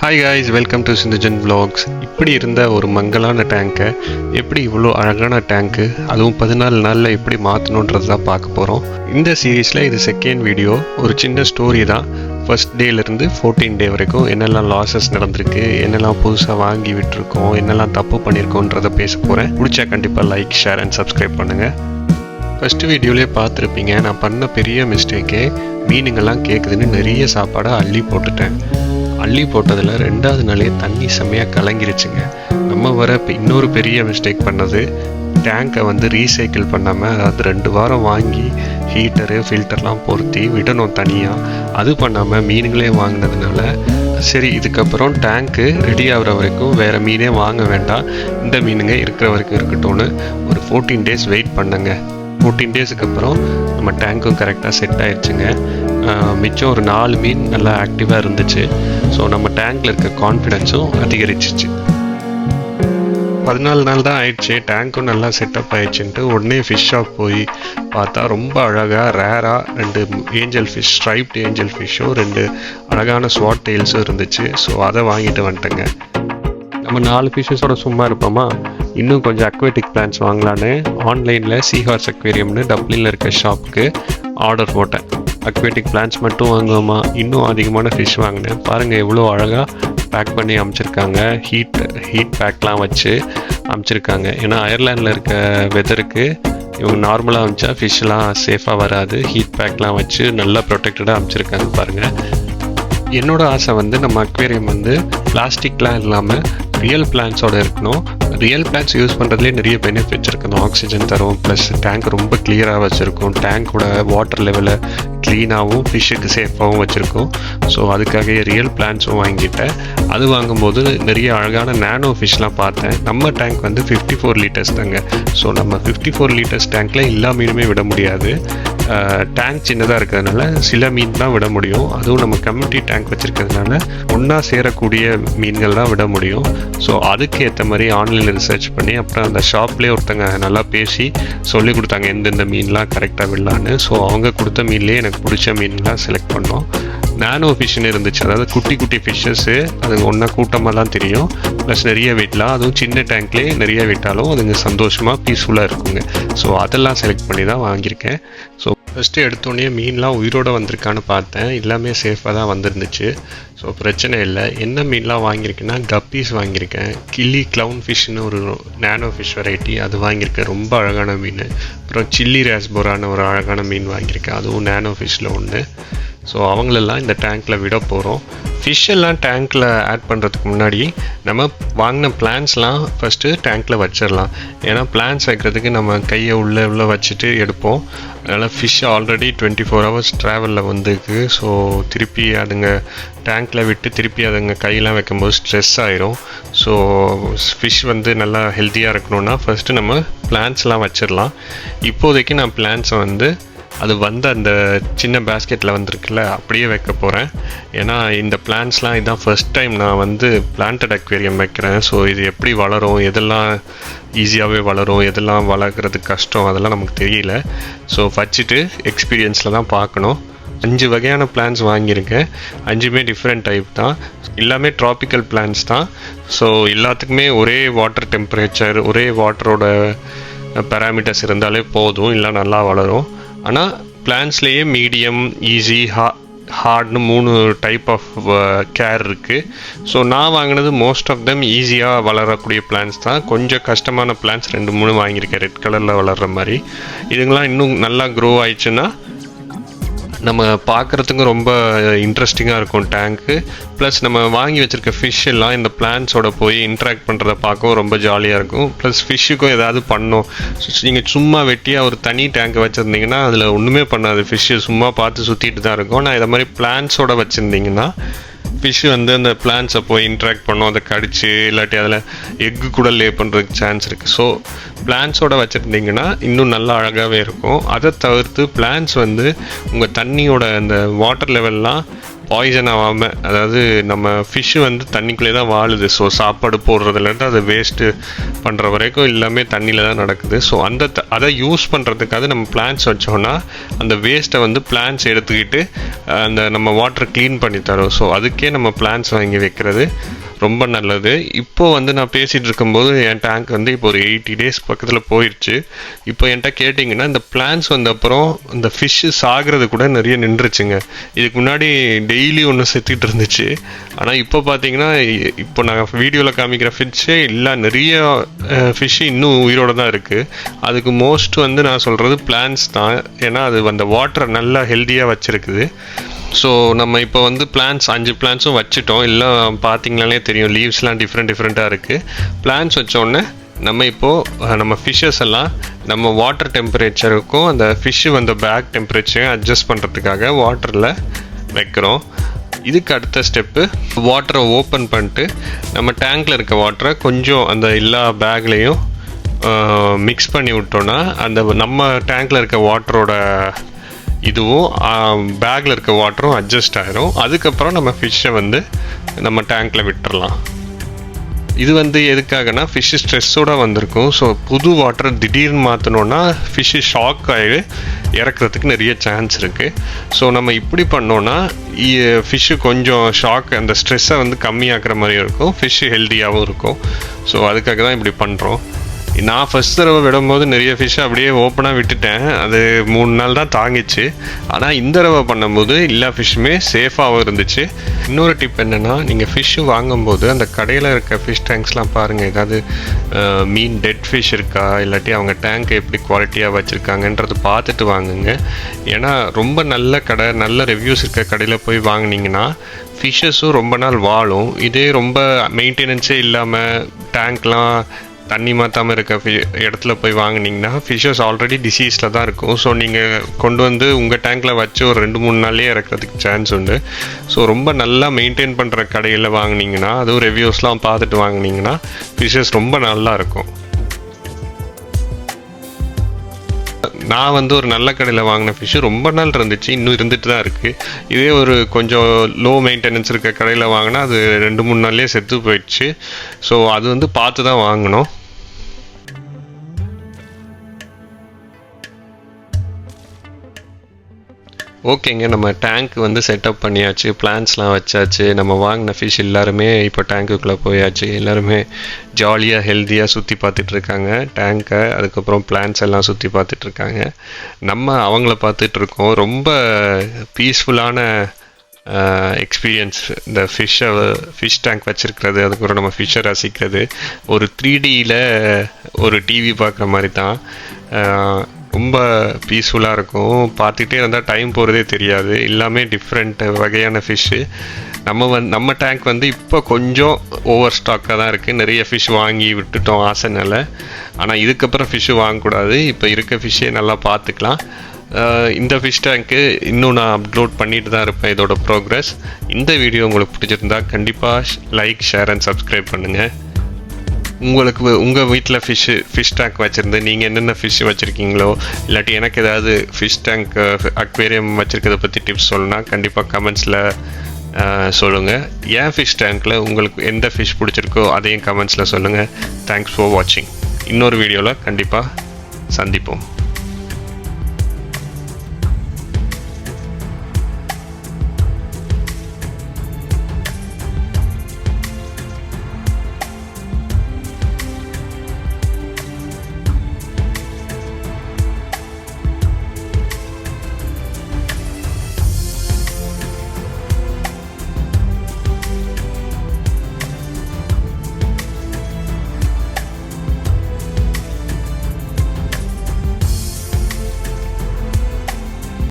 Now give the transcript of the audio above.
Hi guys welcome to Sinthujan vlogs. இப்படி இருந்த ஒரு மங்கலான டேங்கை எப்படி இவ்வளோ அழகான டேங்க்கு அதுவும் பதினாலு நாளில் எப்படி மாற்றணுன்றது தான் பார்க்க போகிறோம் இந்த சீரீஸில் இது செகண்ட் வீடியோ ஒரு சின்ன ஸ்டோரி தான். ஃபர்ஸ்ட் டேலேருந்து ஃபோர்டீன் டே வரைக்கும் என்னெல்லாம் லாஸஸ் நடந்திருக்கு என்னெல்லாம் புதுசாக வாங்கி விட்டுருக்கோம் என்னெல்லாம் தப்பு பண்ணியிருக்கோன்றதை பேச போகிறேன் பிடிச்சா கண்டிப்பாக லைக் ஷேர் அண்ட் சப்ஸ்கிரைப் பண்ணுங்கள் ஃபஸ்ட்டு வீடியோலேயே பார்த்துருப்பீங்க நான் பண்ண பெரிய மிஸ்டேக்கே மீனுங்கெல்லாம் கேட்குதுன்னு நிறைய சாப்பாடை அள்ளி போட்டுட்டேன். அள்ளி போட்டதில் ரெண்டாவது நாளே தண்ணி செம்மையாக கலங்கிருச்சுங்க. நம்ம வர இப்போ இன்னொரு பெரிய மிஸ்டேக் பண்ணது டேங்கை வந்து ரீசைக்கிள் பண்ணாமல் அது ரெண்டு வாரம் வாங்கி ஹீட்டரு ஃபில்டர்லாம் பொருத்தி விடணும் தனியாக அது பண்ணாமல் மீனுங்களே வாங்கினதுனால சரி இதுக்கப்புறம் டேங்க்கு ரெடி ஆகுற வரைக்கும் வேறு மீனே வாங்க வேண்டாம். இந்த மீனுங்க இருக்கிற வரைக்கும் இருக்கட்டும்னு ஒரு ஃபோர்டீன் டேஸ் வெயிட் பண்ணுங்க. ஃபோர்டீன் டேஸுக்கு அப்புறம் நம்ம டேங்க்கும் கரெக்டாக செட் ஆயிடுச்சுங்க மிச்சம் ஒரு நாலு மீன் நல்லா ஆக்டிவாக இருந்துச்சு. ஸோ நம்ம டேங்க்கில் இருக்க கான்ஃபிடென்ஸும் அதிகரிச்சிச்சு. பதினாலு நாள் தான் ஆயிடுச்சு. டேங்க்கும் நல்லா செட்டப் ஆயிடுச்சுன்ட்டு உடனே ஃபிஷ் ஷாப் போய் பார்த்தா ரொம்ப அழகாக ரேராக ரெண்டு ஏஞ்சல் ஃபிஷ் ஸ்ட்ரைப்ட் ஏஞ்சல் ஃபிஷ்ஷும் ரெண்டு அழகான ஸ்வாட் டெயில்ஸும் இருந்துச்சு. ஸோ அதை வாங்கிட்டு வந்துட்டேங்க. நம்ம நாலு ஃபிஷ்ஷஸோட சும்மா இருப்போமா? இன்னும் கொஞ்சம் அக்வேட்டிக் பிளான்ஸ் வாங்கலான்னு ஆன்லைனில் சீஹார்ஸ் அக்வேரியம்னு டப்ளினில் இருக்க ஷாப்புக்கு ஆர்டர் போட்டேன். அக்வேட்டிக் பிளான்ஸ் மட்டும் வாங்குவோமா? இன்னும் அதிகமான ஃபிஷ் வாங்கினேன். பாருங்கள் எவ்வளோ அழகாக பேக் பண்ணி அமைச்சிருக்காங்க. ஹீட் ஹீட் பேக்லாம் வச்சு அமைச்சிருக்காங்க. ஏன்னா அயர்லாண்டில் இருக்க வெதருக்கு இவங்க நார்மலாக அமைச்சா ஃபிஷ்லாம் சேஃபாக வராது. ஹீட் பேக்லாம் வச்சு நல்லா ப்ரொடெக்டடாக அமைச்சிருக்காங்க பாருங்கள் என்னோட ஆசை வந்து நம்ம அக்வேரியம் வந்து பிளாஸ்டிக்லாம் இல்லாமல் ரியல் பிளான்ஸோடு இருக்கணும். ரியல் பிளான்ஸ் யூஸ் பண்ணுறதுலேயே நிறைய பெனிஃபிட்ஸ் இருக்குது ஆக்சிஜன் தரும் ப்ளஸ் டேங்க் ரொம்ப கிளியராக வச்சுருக்கும். டேங்க்கோட வாட்டர் லெவலை க்ளீனாகவும் ஃபிஷ்ஷுக்கு சேஃபாகவும் வச்சுருக்கோம். ஸோ அதுக்காக ரியல் பிளான்ஸும் வாங்கிட்டேன். அது வாங்கும்போது நிறைய அழகான நேனோ ஃபிஷ்லாம் பார்த்தேன். நம்ம டேங்க் வந்து ஃபிஃப்டி ஃபோர் லிட்டர்ஸ் தாங்க. ஸோ நம்ம ஃபிஃப்டி ஃபோர் லிட்டர்ஸ் டேங்க்கில் எல்லா மீனுமே விட முடியாது. டேங்க் சின்னதாக இருக்கிறதுனால சில மீன் தான் விட முடியும். அதுவும் நம்ம கம்யூனிட்டி டேங்க் வச்சுருக்கிறதுனால ஒன்றா சேரக்கூடிய மீன்கள் தான் விட முடியும். ஸோ அதுக்கு ஏற்ற மாதிரி ஆன்லைனில் ரிசர்ச் பண்ணி அப்புறம் அந்த ஷாப்லேயே ஒருத்தங்க நல்லா பேசி சொல்லி கொடுத்தாங்க எந்தெந்த மீன்லாம் கரெக்டாக விடலான்னு ஸோ அவங்க கொடுத்த மீன்லேயே எனக்கு பிடிச்ச மீன்லாம் செலக்ட் பண்ணோம். நானோ ஃபிஷ்னு இருந்துச்சு. அதாவது குட்டி குட்டி ஃபிஷ்ஷஸ்ஸு அது ஒன்றா கூட்டமாக தான் தெரியும். ப்ளஸ் நிறைய விடலாம் அதுவும் சின்ன டேங்க்லேயே நிறைய விட்டாலும் அதுங்க சந்தோஷமாக பீஸ்ஃபுல்லாக இருக்குங்க. ஸோ அதெல்லாம் செலக்ட் பண்ணி தான் வாங்கியிருக்கேன். ஸோ ஃபஸ்ட்டு எடுத்தோடனே மீன்லாம் உயிரோடு வந்திருக்கான்னு பார்த்தேன். எல்லாமே சேஃபாக தான் வந்திருந்துச்சு. ஸோ பிரச்சனை இல்லை. என்ன மீன்லாம் வாங்கியிருக்கேன்னா கப்பீஸ் வாங்கியிருக்கேன். கிள்ளி க்ளவுன் ஃபிஷ்னு ஒரு நேனோ ஃபிஷ் வெரைட்டி அது வாங்கியிருக்கேன். ரொம்ப அழகான மீன். அப்புறம் சில்லி ரேஸ்போரான ஒரு அழகான மீன் வாங்கியிருக்கேன். அதுவும் நேனோ ஃபிஷ்ஷில் ஒன்று ஸோ அவங்களெல்லாம் இந்த டேங்க்கில் விட போகிறோம் ஃபிஷ் எல்லாம் டேங்க்கில் ஆட் பண்ணுறதுக்கு முன்னாடி நம்ம வாங்கின பிளான்ஸ்லாம் ஃபஸ்ட்டு டேங்க்கில் வச்சிடலாம் ஏன்னா பிளான்ஸ் வைக்கிறதுக்கு நம்ம கையை உள்ளே உள்ளே வச்சுட்டு எடுப்போம். அதனால் fish already twenty four hours ட்ராவலில் வந்துருக்கு. ஸோ திருப்பி அதுங்க டேங்க்கில் விட்டு திருப்பி அதுங்க கையெல்லாம் வைக்கும்போது ஸ்ட்ரெஸ் ஆயிரும். ஸோ ஃபிஷ் வந்து நல்லா ஹெல்த்தியாக இருக்கணும்னா ஃபஸ்ட்டு நம்ம பிளான்ஸ்லாம் வச்சிடலாம் இப்போதைக்கு நான் பிளான்ஸை வந்து அது வந்து அந்த சின்ன பேஸ்கெட்டில் வந்திருக்குல்ல அப்படியே வைக்க போகிறேன் ஏன்னா இந்த பிளான்ஸ்லாம் இதுதான் ஃபர்ஸ்ட் டைம் நான் வந்து பிளான்டட் அக்வேரியம் வைக்கிறேன். ஸோ இது எப்படி வளரும் எதெல்லாம் ஈஸியாகவே வளரும் எதெல்லாம் வளர்க்குறது கஷ்டம் அதெல்லாம் நமக்கு தெரியல. ஸோ வச்சுட்டு எக்ஸ்பீரியன்ஸில் தான் பார்க்கணும். அஞ்சு வகையான பிளான்ஸ் வாங்கியிருக்கேன். அஞ்சுமே டிஃப்ரெண்ட் டைப் தான். எல்லாமே ட்ராபிக்கல் பிளான்ஸ் தான். ஸோ எல்லாத்துக்குமே ஒரே வாட்டர் டெம்பரேச்சர் ஒரே வாட்டரோட பேராமீட்டர்ஸ் இருந்தாலே போதும். இல்லை நல்லா வளரும். ஆனால் பிளான்ஸ்லேயே மீடியம் ஈஸி ஹா ஹார்ட்னு மூணு டைப் ஆஃப் கேர் இருக்குது ஸோ நான் வாங்கினது மோஸ்ட் ஆஃப் தெம் ஈஸியாக வளரக்கூடிய பிளான்ஸ் தான். கொஞ்சம் கஷ்டமான பிளான்ஸ் ரெண்டு மூணு வாங்கியிருக்கேன். ரெட் கலரில் வளர்கிற மாதிரி. இதுங்களாம் இன்னும் நல்லா க்ரோ ஆயிடுச்சுன்னா நம்ம பார்க்குறதுக்கும் ரொம்ப இன்ட்ரெஸ்டிங்காக இருக்கும் டேங்க்கு ப்ளஸ் நம்ம வாங்கி வச்சுருக்க ஃபிஷ் எல்லாம் இந்த பிளான்ஸோட போய் இன்ட்ராக்ட் பண்ணுறத பார்க்கவும் ரொம்ப ஜாலியாக இருக்கும். ப்ளஸ் ஃபிஷ்ஷுக்கும் ஏதாவது பண்ணோம். நீங்கள் சும்மா வெட்டியாக ஒரு தனி டேங்க் வச்சுருந்தீங்கன்னா அதில் ஒன்றுமே பண்ணாது. ஃபிஷ்ஷு சும்மா பார்த்து சுற்றிட்டு தான் இருக்கும். நான் இதை மாதிரி பிளான்ஸோட வச்சுருந்தீங்கன்னா ஃபிஷ் வந்து அந்த பிளான்ஸை போய் இன்ட்ராக்ட் பண்ணும் அதை கடிச்சு இல்லாட்டி அதில் எக்கு கூட லே பண்ணுறதுக்கு சான்ஸ் இருக்குது ஸோ பிளான்ஸோட வச்சுருந்தீங்கன்னா இன்னும் நல்லா அழகாகவே இருக்கும். அதை தவிர்த்து பிளான்ஸ் வந்து உங்கள் தண்ணியோட அந்த வாட்டர் லெவல்லாம் பாய்சன் ஆகாமல் அதாவது நம்ம ஃபிஷ்ஷு வந்து தண்ணிக்குள்ளே தான் வாழுது. ஸோ சாப்பாடு போடுறதுலேருந்து அதை வேஸ்ட்டு பண்ணுற வரைக்கும் எல்லாமே தண்ணியில் தான் நடக்குது. ஸோ அந்த த- அதை யூஸ் பண்ணுறதுக்காக நம்ம பிளான்ஸ் வச்சோம்னா அந்த வேஸ்ட்டை வந்து பிளான்ஸ் எடுத்துக்கிட்டு அந்த நம்ம வாட்டர் க்ளீன் பண்ணி தரோம். ஸோ அதுக்கே நம்ம பிளான்ஸ் வாங்கி வைக்கிறது. ரொம்ப நல்லது. இப்போ வந்து நான் பேசிகிட்டு இருக்கும்போது என் டேங்க் வந்து இப்போ ஒரு எயிட்டி டேஸ் பக்கத்தில் போயிடுச்சு இப்போ என்கிட்ட கேட்டிங்கன்னா இந்த பிளான்ஸ் வந்த அப்புறம் இந்த ஃபிஷ்ஷு சாகிறது கூட நிறைய நின்றுச்சுங்க. இதுக்கு முன்னாடி டெய்லி ஒன்று செத்துக்கிட்டு இருந்துச்சு. ஆனால் இப்போ பார்த்தீங்கன்னா இ- இப்போ நாங்கள் வீடியோவில் காமிக்கிற ஃபிஷ்ஷே இல்லை நிறைய ஃபிஷ்ஷு இன்னும் உயிரோட தான் இருக்குது அதுக்கு மோஸ்ட் வந்து நான் சொல்கிறது பிளான்ஸ் தான். ஏன்னா அது அந்த வாட்டரை நல்லா ஹெல்த்தியாக வச்சுருக்குது. ஸோ நம்ம இப்போ வந்து பிளான்ஸ் அஞ்சு பிளான்ஸும் வச்சுட்டோம். இல்லை பார்த்தீங்களாலே தெரியும். லீவ்ஸ்லாம் டிஃப்ரெண்ட் டிஃப்ரெண்ட்டாக இருக்குது பிளான்ஸ் வச்சோடனே நம்ம இப்போது நம்ம ஃபிஷ்ஷஸ் எல்லாம் நம்ம வாட்டர் டெம்பரேச்சருக்கும் அந்த ஃபிஷ்ஷு வந்த பேக் டெம்பரேச்சரையும் அட்ஜஸ்ட் பண்ணுறதுக்காக வாட்டரில் வைக்கிறோம். இதுக்கு அடுத்த ஸ்டெப்பு வாட்டரை ஓப்பன் பண்ணிட்டு நம்ம டேங்க்கில் இருக்க வாட்டரை கொஞ்சம் அந்த எல்லா பேக்லேயும் மிக்ஸ் பண்ணி விட்டோன்னா அந்த நம்ம டேங்க்கில் இருக்க வாட்டரோட இதுவும் பேக்கில் இருக்க வாட்டரும் அட்ஜஸ்ட் ஆகிரும் அதுக்கப்புறம் நம்ம ஃபிஷ்ஷை வந்து நம்ம டேங்க்கில் விட்டுறலாம். இது வந்து எதுக்காகனா ஃபிஷ்ஷு ஸ்ட்ரெஸ்ஸோட வந்திருக்கும். ஸோ புது வாட்டர் திடீர்னு மாற்றணுன்னா ஃபிஷ்ஷு ஷாக் ஆகி இறக்குறதுக்கு நிறைய சான்ஸ் இருக்குது ஸோ நம்ம இப்படி பண்ணோன்னா ஃபிஷ்ஷு கொஞ்சம் ஷாக் அந்த ஸ்ட்ரெஸ்ஸை வந்து கம்மியாக்குற மாதிரி இருக்கும். ஃபிஷ்ஷு ஹெல்த்தியாகவும் இருக்கும். ஸோ அதுக்காக தான் இப்படி பண்ணுறோம் நான் ஃபர்ஸ்ட் தடவை விடும்போது நிறைய ஃபிஷ் அப்படியே ஓப்பனாக விட்டுட்டேன். அது மூணு நாள் தான் தாங்கிச்சு. ஆனால் இந்த தடவை பண்ணும்போது எல்லா ஃபிஷ்ஷுமே சேஃபாகவும் இருந்துச்சு. இன்னொரு டிப் என்னென்னா நீங்கள் ஃபிஷ்ஷு வாங்கும்போது அந்த கடையில் இருக்க ஃபிஷ் டேங்க்ஸ்லாம் பாருங்கள் ஏதாவது மீன் டெட் ஃபிஷ் இருக்கா? இல்லாட்டி அவங்க டேங்க் எப்படி குவாலிட்டியாக வச்சுருக்காங்கன்றது பார்த்துட்டு வாங்குங்க. ஏன்னா ரொம்ப நல்ல கடை நல்ல ரிவ்யூஸ் இருக்க கடையில் போய் வாங்குனீங்கன்னா ஃபிஷ்ஷஸும் ரொம்ப நாள் வாழும். இதே ரொம்ப மெயின்டெனன்ஸே இல்லாமல் டேங்க்லாம் தண்ணி மாற்றாமல் இருக்க இடத்துல போய் வாங்கினீங்கன்னா ஃபிஷ்ஷஸ் ஆல்ரெடி டிசீஸில் தான் இருக்கும். ஸோ நீங்கள் கொண்டு வந்து உங்கள் டேங்க்கில் வச்சு ஒரு ரெண்டு மூணு நாள்லேயே இறக்கிறதுக்கு சான்ஸ் உண்டு. ஸோ ரொம்ப நல்லா மெயின்டைன் பண்ணுற கடையில் வாங்குனீங்கன்னா அதுவும் ரிவ்யூஸ்லாம் பார்த்துட்டு வாங்குனீங்கன்னா ஃபிஷ்ஷஸ் ரொம்ப நல்லா இருக்கும். நான் வந்து ஒரு நல்ல கடையில் வாங்கின ஃபிஷ்ஷு ரொம்ப நாள் இருந்துச்சு. இன்னும் இருந்துட்டு தான் இருக்குது இதே ஒரு கொஞ்சம் லோ மெயின்டெனன்ஸ் இருக்க கடையில் வாங்கினா அது ரெண்டு மூணு நாள்லேயே செத்து போயிடுச்சு. ஸோ அது வந்து பார்த்து தான் வாங்கினோம் ஓகேங்க நம்ம டேங்க் வந்து செட்டப் பண்ணியாச்சு பிளான்ஸ்லாம் வச்சாச்சு நம்ம வாங்கின ஃபிஷ் எல்லாருமே இப்போ டேங்க்குள்ளே போயாச்சு எல்லாருமே ஜாலியாக ஹெல்த்தியாக சுற்றி பார்த்துட்ருக்காங்க டேங்க்கை அதுக்கப்புறம் பிளான்ஸ் எல்லாம் சுற்றி பார்த்துட்ருக்காங்க நம்ம அவங்கள பார்த்துட்ருக்கோம் ரொம்ப பீஸ்ஃபுல்லான எக்ஸ்பீரியன்ஸ் இந்த ஃபிஷ்ஷை ஃபிஷ் டேங்க் வச்சுருக்கிறது அதுக்கப்புறம் நம்ம ஃபிஷ்ஷை ரசிக்கிறது. ஒரு த்ரீ டியில் ஒரு டிவி பார்க்குற மாதிரி தான். ரொம்ப பீஸ்ஃபுல்லாக இருக்கும். பார்த்துட்டே இருந்தால் டைம் போகிறதே தெரியாது. எல்லாமே டிஃப்ரெண்ட் வகையான ஃபிஷ்ஷு நம்ம வந் நம்ம டேங்க் வந்து இப்போ கொஞ்சம் ஓவர் ஸ்டாக்காக தான் இருக்குது நிறைய ஃபிஷ் வாங்கி விட்டுட்டோம் ஆசைனால. ஆனால் இதுக்கப்புறம் ஃபிஷ்ஷு வாங்கக்கூடாது. இப்போ இருக்க ஃபிஷ்ஷே நல்லா பார்த்துக்கலாம். இந்த ஃபிஷ் டேங்க்கு இன்னும் நான் அப்லோட் பண்ணிட்டு தான் இருப்பேன் இதோட ப்ரோக்ரஸ் இந்த வீடியோ உங்களுக்கு பிடிச்சிருந்தா கண்டிப்பாக லைக் ஷேர் அண்ட் சப்ஸ்கிரைப் பண்ணுங்கள் உங்களுக்கு உங்கள் வீட்டில் ஃபிஷ்ஷு ஃபிஷ் டேங்க் வச்சுருந்து நீங்கள் என்னென்ன ஃபிஷ் வச்சுருக்கீங்களோ இல்லாட்டி எனக்கு ஏதாவது ஃபிஷ் டேங்க் அக்வேரியம் வச்சுருக்கிறத பற்றி டிப்ஸ் சொல்லணும்னா கண்டிப்பாக கமெண்ட்ஸில் சொல்லுங்கள் ஏன் ஃபிஷ் டேங்க்கில் உங்களுக்கு எந்த ஃபிஷ் பிடிச்சிருக்கோ அதையும் கமெண்ட்ஸில் சொல்லுங்கள் தேங்க்ஸ் ஃபார் வாட்சிங் இன்னொரு வீடியோவில் கண்டிப்பாக சந்திப்போம்.